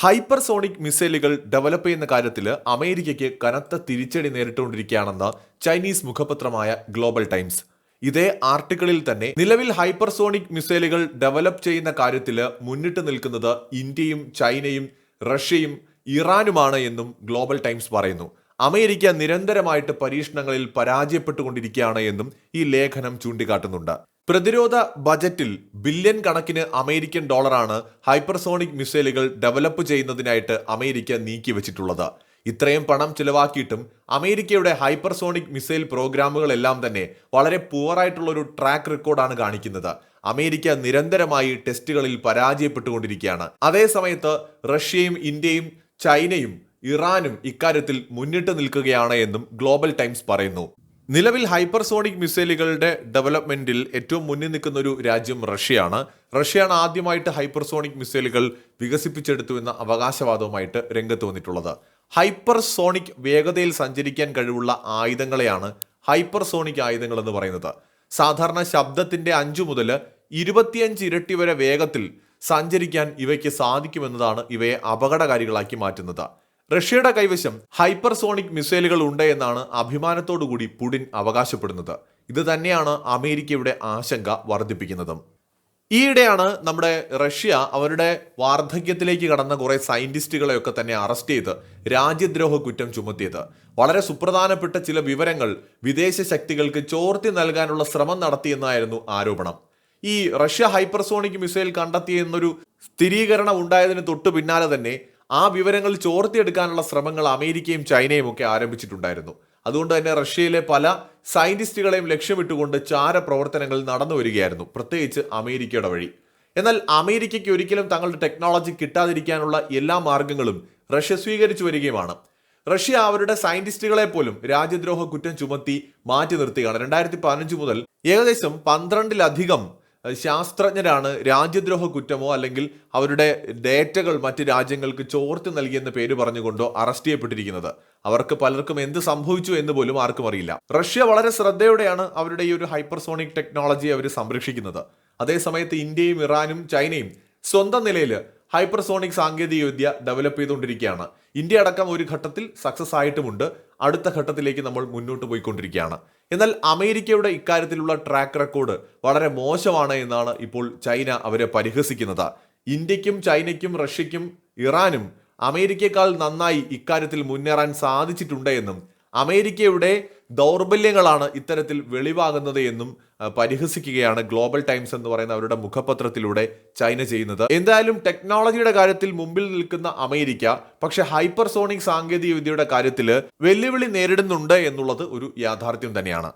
Hypersonic മിസൈലുകൾ develop ചെയ്യുന്ന കാര്യത്തിൽ അമേരിക്കയ്ക്ക് കനത്ത തിരിച്ചടി നേരിട്ടുകൊണ്ടിരിക്കുകയാണെന്ന് ചൈനീസ് മുഖപത്രമായ ഗ്ലോബൽ ടൈംസ്. ഇതേ ആർട്ടിക്കിളിൽ തന്നെ നിലവിൽ ഹൈപ്പർസോണിക് മിസൈലുകൾ ഡെവലപ്പ് ചെയ്യുന്ന കാര്യത്തിൽ മുന്നിട്ട് നിൽക്കുന്നത് ഇന്ത്യയും ചൈനയും റഷ്യയും ഇറാനുമാണ് എന്നും ഗ്ലോബൽ ടൈംസ് പറയുന്നു. അമേരിക്ക നിരന്തരമായിട്ട് പരീക്ഷണങ്ങളിൽ പരാജയപ്പെട്ടുകൊണ്ടിരിക്കുകയാണ് എന്നും ഈ ലേഖനം ചൂണ്ടിക്കാട്ടുന്നുണ്ട്. പ്രതിരോധ ബജറ്റിൽ ബില്യൺ കണക്കിന് അമേരിക്കൻ ഡോളറാണ് ഹൈപ്പർസോണിക് മിസൈലുകൾ ഡെവലപ്പ് ചെയ്യുന്നതിനായിട്ട് അമേരിക്ക നീക്കിവച്ചിട്ടുള്ളത്. ഇത്രയും പണം ചിലവാക്കിയിട്ടും അമേരിക്കയുടെ ഹൈപ്പർസോണിക് മിസൈൽ പ്രോഗ്രാമുകളെല്ലാം തന്നെ വളരെ പുവറായിട്ടുള്ള ഒരു ട്രാക്ക് റെക്കോർഡാണ് കാണിക്കുന്നത്. അമേരിക്ക നിരന്തരമായി ടെസ്റ്റുകളിൽ പരാജയപ്പെട്ടുകൊണ്ടിരിക്കുകയാണ്. അതേസമയത്ത് റഷ്യയും ഇന്ത്യയും ചൈനയും ഇറാനും ഇക്കാര്യത്തിൽ മുന്നിട്ട് നിൽക്കുകയാണ് എന്നും ഗ്ലോബൽ ടൈംസ് പറയുന്നു. നിലവിൽ ഹൈപ്പർസോണിക് മിസൈലുകളുടെ ഡെവലപ്മെന്റിൽ ഏറ്റവും മുന്നിൽ നിൽക്കുന്ന ഒരു രാജ്യം റഷ്യയാണ്. റഷ്യയാണ് ആദ്യമായിട്ട് ഹൈപ്പർസോണിക് മിസൈലുകൾ വികസിപ്പിച്ചെടുത്തു എന്ന അവകാശവാദവുമായിട്ട് രംഗത്ത് വന്നിട്ടുള്ളത്. ഹൈപ്പർസോണിക് വേഗതയിൽ സഞ്ചരിക്കാൻ കഴിവുള്ള ആയുധങ്ങളെയാണ് ഹൈപ്പർസോണിക് ആയുധങ്ങൾ എന്ന് പറയുന്നത്. സാധാരണ ശബ്ദത്തിന്റെ അഞ്ചു മുതൽ ഇരുപത്തിയഞ്ച് ഇരട്ടി വരെ വേഗത്തിൽ സഞ്ചരിക്കാൻ ഇവയ്ക്ക് സാധിക്കുമെന്നതാണ് ഇവയെ അപകടകാരികളാക്കി മാറ്റുന്നത്. റഷ്യയുടെ കൈവശം ഹൈപ്പർസോണിക് മിസൈലുകൾ ഉണ്ട് എന്നാണ് അഭിമാനത്തോടുകൂടി പുടിൻ അവകാശപ്പെടുന്നത്. ഇത് തന്നെയാണ് അമേരിക്കയുടെ ആശങ്ക വർദ്ധിപ്പിക്കുന്നതും. ഈയിടെയാണ് നമ്മുടെ റഷ്യ അവരുടെ വാർദ്ധക്യത്തിലേക്ക് കടന്ന കുറെ സയന്റിസ്റ്റുകളെയൊക്കെ തന്നെ അറസ്റ്റ് ചെയ്ത് രാജ്യദ്രോഹ കുറ്റം ചുമത്തിയത്. വളരെ സുപ്രധാനപ്പെട്ട ചില വിവരങ്ങൾ വിദേശ ശക്തികൾക്ക് ചോർത്തി നൽകാനുള്ള ശ്രമം നടത്തിയെന്നായിരുന്നു ആരോപണം. ഈ റഷ്യ ഹൈപ്പർസോണിക് മിസൈൽ കണ്ടെത്തിയെന്നൊരു സ്ഥിരീകരണം ഉണ്ടായതിന് തൊട്ടു പിന്നാലെ തന്നെ ആ വിവരങ്ങൾ ചോർത്തിയെടുക്കാനുള്ള ശ്രമങ്ങൾ അമേരിക്കയും ചൈനയും ഒക്കെ ആരംഭിച്ചിട്ടുണ്ടായിരുന്നു. അതുകൊണ്ട് തന്നെ റഷ്യയിലെ പല സയന്റിസ്റ്റുകളെയും ലക്ഷ്യമിട്ടുകൊണ്ട് ചാര പ്രവർത്തനങ്ങൾ നടന്നു വരികയായിരുന്നു പ്രത്യേകിച്ച് അമേരിക്കയുടെ വഴി. എന്നാൽ അമേരിക്കയ്ക്ക് ഒരിക്കലും തങ്ങളുടെ ടെക്നോളജി കിട്ടാതിരിക്കാനുള്ള എല്ലാ മാർഗങ്ങളും റഷ്യ സ്വീകരിച്ചു വരികയുമാണ്. റഷ്യ അവരുടെ സയന്റിസ്റ്റുകളെ പോലും രാജ്യദ്രോഹ കുറ്റം ചുമത്തി മാറ്റി നിർത്തുകയാണ്. രണ്ടായിരത്തി പതിനഞ്ച് മുതൽ ഏകദേശം പന്ത്രണ്ടിലധികം ശാസ്ത്രജ്ഞരാണ് രാജ്യദ്രോഹ കുറ്റമോ അല്ലെങ്കിൽ അവരുടെ ഡേറ്റകൾ മറ്റ് രാജ്യങ്ങൾക്ക് ചോർത്തി നൽകിയെന്ന് പേര് പറഞ്ഞുകൊണ്ടോ അറസ്റ്റ് ചെയ്യപ്പെട്ടിരിക്കുന്നത്. അവർക്ക് പലർക്കും എന്ത് സംഭവിച്ചു എന്ന് പോലും ആർക്കും അറിയില്ല. റഷ്യ വളരെ ശ്രദ്ധയോടെയാണ് അവരുടെ ഈ ഒരു ഹൈപ്പർസോണിക് ടെക്നോളജി അവർ സംരക്ഷിക്കുന്നത്. അതേസമയത്ത് ഇന്ത്യയും ഇറാനും ചൈനയും സ്വന്തം നിലയിൽ ഹൈപ്പർസോണിക് സാങ്കേതിക വിദ്യ ഡെവലപ്പ് ചെയ്തുകൊണ്ടിരിക്കുകയാണ്. ഇന്ത്യ അടക്കം ഒരു ഘട്ടത്തിൽ സക്സസ് ആയിട്ടുമുണ്ട്. അടുത്ത ഘട്ടത്തിലേക്ക് നമ്മൾ മുന്നോട്ട് പോയിക്കൊണ്ടിരിക്കുകയാണ്. എന്നാൽ അമേരിക്കയുടെ ഇക്കാര്യത്തിലുള്ള ട്രാക്ക് റെക്കോർഡ് വളരെ മോശമാണ് എന്നാണ് ഇപ്പോൾ ചൈന അവരെ പരിഹസിക്കുന്നത്. ഇന്ത്യക്കും ചൈനയ്ക്കും റഷ്യയ്ക്കും ഇറാനും അമേരിക്കയെക്കാൾ നന്നായി ഇക്കാര്യത്തിൽ മുന്നേറാൻ സാധിച്ചിട്ടുണ്ട് എന്നും അമേരിക്കയുടെ ദൗർബല്യങ്ങളാണ് ഇത്തരത്തിൽ വെളിവാകുന്നത് എന്നും പരിഹസിക്കുകയാണ് ഗ്ലോബൽ ടൈംസ് എന്ന് പറയുന്ന അവരുടെ മുഖപത്രത്തിലൂടെ ചൈന ചെയ്യുന്നത്. എന്തായാലും ടെക്നോളജിയുടെ കാര്യത്തിൽ മുമ്പിൽ നിൽക്കുന്ന അമേരിക്ക പക്ഷെ ഹൈപ്പർസോണിക് സാങ്കേതിക വിദ്യയുടെ കാര്യത്തിൽ വെല്ലുവിളി നേരിടുന്നുണ്ട് എന്നുള്ളത് ഒരു യാഥാർത്ഥ്യം തന്നെയാണ്.